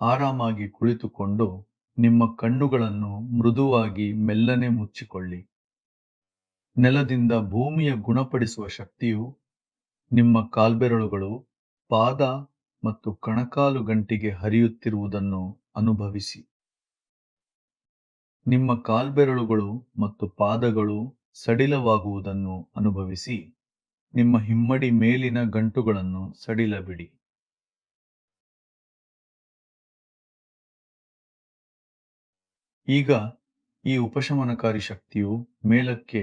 ಆರಾಮಾಗಿ ಕುಳಿತುಕೊಂಡು ನಿಮ್ಮ ಕಣ್ಣುಗಳನ್ನು ಮೃದುವಾಗಿ ಮೆಲ್ಲನೆ ಮುಚ್ಚಿಕೊಳ್ಳಿ. ನೆಲದಿಂದ ಭೂಮಿಯ ಗುಣಪಡಿಸುವ ಶಕ್ತಿಯು ನಿಮ್ಮ ಕಾಲ್ಬೆರಳುಗಳು, ಪಾದ ಮತ್ತು ಕಣಕಾಲು ಗಂಟಿಗೆ ಹರಿಯುತ್ತಿರುವುದನ್ನು ಅನುಭವಿಸಿ. ನಿಮ್ಮ ಕಾಲ್ಬೆರಳುಗಳು ಮತ್ತು ಪಾದಗಳು ಸಡಿಲವಾಗುವುದನ್ನು ಅನುಭವಿಸಿ, ನಿಮ್ಮ ಹಿಮ್ಮಡಿ ಮೇಲಿನ ಗಂಟುಗಳನ್ನು ಸಡಿಲಬಿಡಿ. ಈಗ ಈ ಉಪಶಮನಕಾರಿ ಶಕ್ತಿಯು ಮೇಲಕ್ಕೆ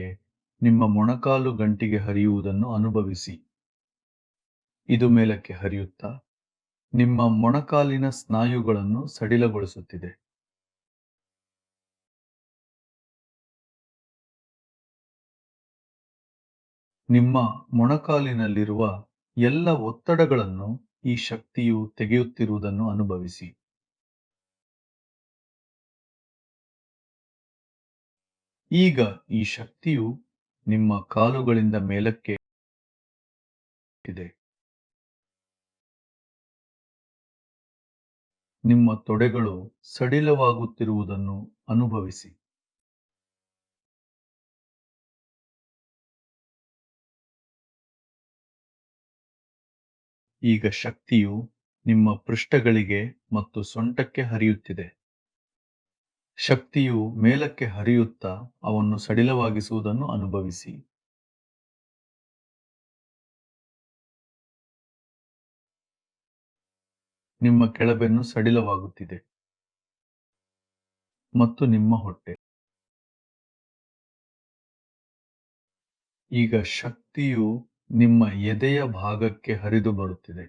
ನಿಮ್ಮ ಮೊಣಕಾಲು ಗಂಟಿಗೆ ಹರಿಯುವುದನ್ನು ಅನುಭವಿಸಿ. ಇದು ಮೇಲಕ್ಕೆ ಹರಿಯುತ್ತಾ, ನಿಮ್ಮ ಮೊಣಕಾಲಿನ ಸ್ನಾಯುಗಳನ್ನು ಸಡಿಲಗೊಳಿಸುತ್ತಿದೆ. ನಿಮ್ಮ ಮೊಣಕಾಲಿನಲ್ಲಿರುವ ಎಲ್ಲ ಒತ್ತಡಗಳನ್ನು ಈ ಶಕ್ತಿಯು ತೆಗೆಯುತ್ತಿರುವುದನ್ನು ಅನುಭವಿಸಿ. ಈಗ ಈ ಶಕ್ತಿಯು ನಿಮ್ಮ ಕಾಲುಗಳಿಂದ ಮೇಲಕ್ಕೆ ಇದೆ. ನಿಮ್ಮ ತೊಡೆಗಳು ಸಡಿಲವಾಗುತ್ತಿರುವುದನ್ನು ಅನುಭವಿಸಿ. ಈಗ ಶಕ್ತಿಯು ನಿಮ್ಮ ಪೃಷ್ಠಗಳಿಗೆ ಮತ್ತು ಸೊಂಟಕ್ಕೆ ಹರಿಯುತ್ತಿದೆ. ಶಕ್ತಿಯು ಮೇಲಕ್ಕೆ ಹರಿಯುತ್ತಾ ಅವನ್ನು ಸಡಿಲವಾಗಿಸುವುದನ್ನು ಅನುಭವಿಸಿ. ನಿಮ್ಮ ಕೆಳಬೆನ್ನು ಸಡಿಲವಾಗುತ್ತಿದೆ. ಮತ್ತು ನಿಮ್ಮ ಹೊಟ್ಟೆ. ಈಗ ಶಕ್ತಿಯು ನಿಮ್ಮ ಎದೆಯ ಭಾಗಕ್ಕೆ ಹರಿದು ಬರುತ್ತಿದೆ.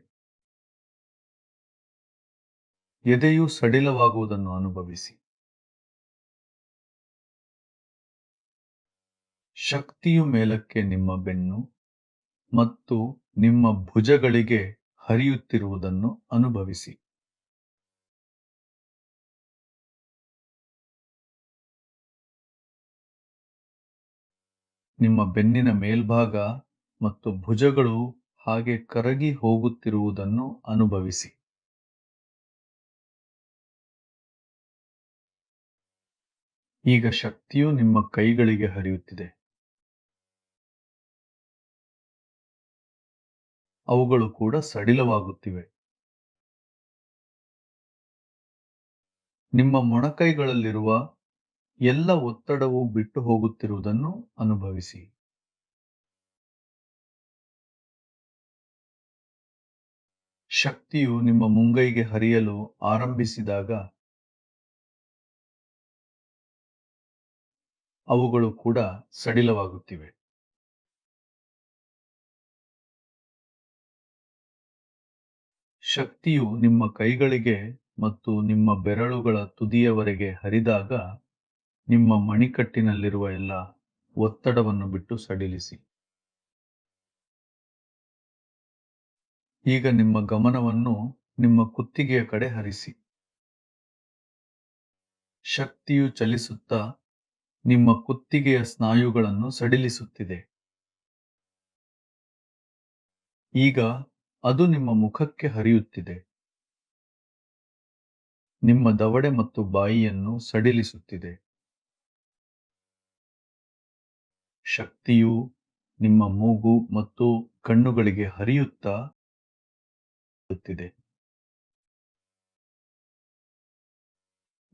ಎದೆಯು ಸಡಿಲವಾಗುವುದನ್ನು ಅನುಭವಿಸಿ. ಶಕ್ತಿಯು ಮೇಲಕ್ಕೆ ನಿಮ್ಮ ಬೆನ್ನು ಮತ್ತು ನಿಮ್ಮ ಭುಜಗಳಿಗೆ ಹರಿಯುತ್ತಿರುವುದನ್ನು ಅನುಭವಿಸಿ. ನಿಮ್ಮ ಬೆನ್ನಿನ ಮೇಲ್ಭಾಗ ಮತ್ತು ಭುಜಗಳು ಹಾಗೆ ಕರಗಿ ಹೋಗುತ್ತಿರುವುದನ್ನು ಅನುಭವಿಸಿ. ಈಗ ಶಕ್ತಿಯು ನಿಮ್ಮ ಕೈಗಳಿಗೆ ಹರಿಯುತ್ತಿದೆ. ಅವುಗಳು ಕೂಡ ಸಡಿಲವಾಗುತ್ತಿವೆ. ನಿಮ್ಮ ಮೊಣಕೈಗಳಲ್ಲಿರುವ ಎಲ್ಲ ಒತ್ತಡವು ಬಿಟ್ಟು ಹೋಗುತ್ತಿರುವುದನ್ನು ಅನುಭವಿಸಿ. ಶಕ್ತಿಯು ನಿಮ್ಮ ಮುಂಗೈಗೆ ಹರಿಯಲು ಆರಂಭಿಸಿದಾಗ ಅವುಗಳು ಕೂಡ ಸಡಿಲವಾಗುತ್ತಿವೆ. ಶಕ್ತಿಯು ನಿಮ್ಮ ಕೈಗಳಿಗೆ ಮತ್ತು ನಿಮ್ಮ ಬೆರಳುಗಳ ತುದಿಯವರೆಗೆ ಹರಿದಾಗ ನಿಮ್ಮ ಮಣಿಕಟ್ಟಿನಲ್ಲಿರುವ ಎಲ್ಲ ಒತ್ತಡವನ್ನು ಬಿಟ್ಟು ಸಡಿಲಿಸಿ. ಈಗ ನಿಮ್ಮ ಗಮನವನ್ನು ನಿಮ್ಮ ಕುತ್ತಿಗೆಯ ಕಡೆ ಹರಿಸಿ. ಶಕ್ತಿಯು ಚಲಿಸುತ್ತಾ ನಿಮ್ಮ ಕುತ್ತಿಗೆಯ ಸ್ನಾಯುಗಳನ್ನು ಸಡಿಲಿಸುತ್ತಿದೆ. ಈಗ ಅದು ನಿಮ್ಮ ಮುಖಕ್ಕೆ ಹರಿಯುತ್ತಿದೆ. ನಿಮ್ಮ ದವಡೆ ಮತ್ತು ಬಾಯಿಯನ್ನು ಸಡಿಲಿಸುತ್ತಿದೆ. ಶಕ್ತಿಯು ನಿಮ್ಮ ಮೂಗು ಮತ್ತು ಕಣ್ಣುಗಳಿಗೆ ಹರಿಯುತ್ತಾ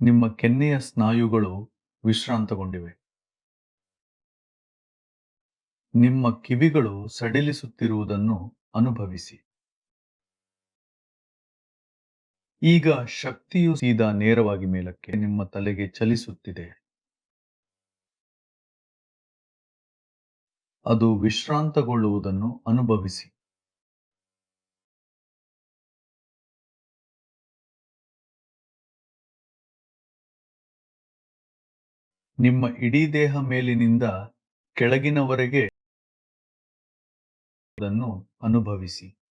ನಿಮ್ಮ ಕೆನ್ನೆಯ ಸ್ನಾಯುಗಳು ವಿಶ್ರಾಂತಗೊಂಡಿವೆ. ನಿಮ್ಮ ಕಿವಿಗಳು ಸಡಿಲಿಸುತ್ತಿರುವುದನ್ನು ಅನುಭವಿಸಿ. ಈಗ ಶಕ್ತಿಯು ಸೀದಾ ನೇರವಾಗಿ ಮೇಲಕ್ಕೆ ನಿಮ್ಮ ತಲೆಗೆ ಚಲಿಸುತ್ತಿದೆ. ಅದು ವಿಶ್ರಾಂತಗೊಳ್ಳುವುದನ್ನು ಅನುಭವಿಸಿ. ನಿಮ್ಮ ಇಡೀ ದೇಹ ಮೇಲಿನಿಂದ ಕೆಳಗಿನವರೆಗೆ ಅನುಭವಿಸಿ.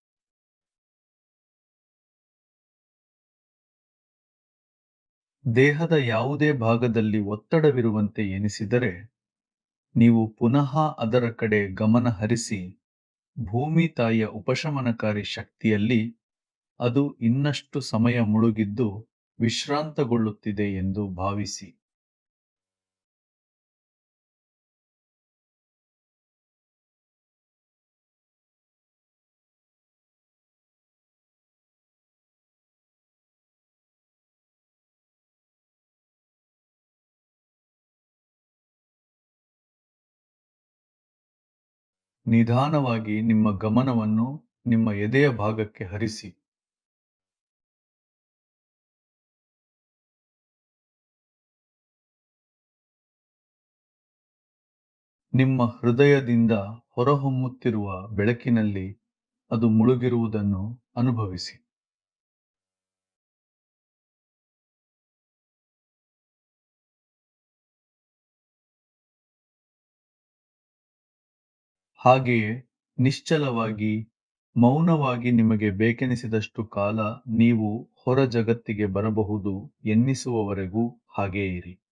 ದೇಹದ ಯಾವುದೇ ಭಾಗದಲ್ಲಿ ಒತ್ತಡವಿರುವಂತೆ ಎನಿಸಿದರೆ, ನೀವು ಪುನಃ ಅದರ ಕಡೆ ಗಮನ ಹರಿಸಿ, ಭೂಮಿ ತಾಯಿಯ ಉಪಶಮನಕಾರಿ ಶಕ್ತಿಯಲ್ಲಿ ಅದು ಇನ್ನಷ್ಟು ಸಮಯ ಮುಳುಗಿದ್ದು ವಿಶ್ರಾಂತಗೊಳ್ಳುತ್ತಿದೆ ಎಂದು ಭಾವಿಸಿ. ನಿಧಾನವಾಗಿ ನಿಮ್ಮ ಗಮನವನ್ನು ನಿಮ್ಮ ಎದೆಯ ಭಾಗಕ್ಕೆ ಹರಿಸಿ. ನಿಮ್ಮ ಹೃದಯದಿಂದ ಹೊರಹೊಮ್ಮುತ್ತಿರುವ ಬೆಳಕಿನಲ್ಲಿ ಅದು ಮುಳುಗಿರುವುದನ್ನು ಅನುಭವಿಸಿ. ಹಾಗೆಯೇ ನಿಶ್ಚಲವಾಗಿ ಮೌನವಾಗಿ ನಿಮಗೆ ಬೇಕೆನಿಸಿದಷ್ಟು ಕಾಲ ನೀವು ಹೊರ ಜಗತ್ತಿಗೆ ಬರಬಹುದು ಎನ್ನಿಸುವವರೆಗೂ ಹಾಗೇ ಇರಿ.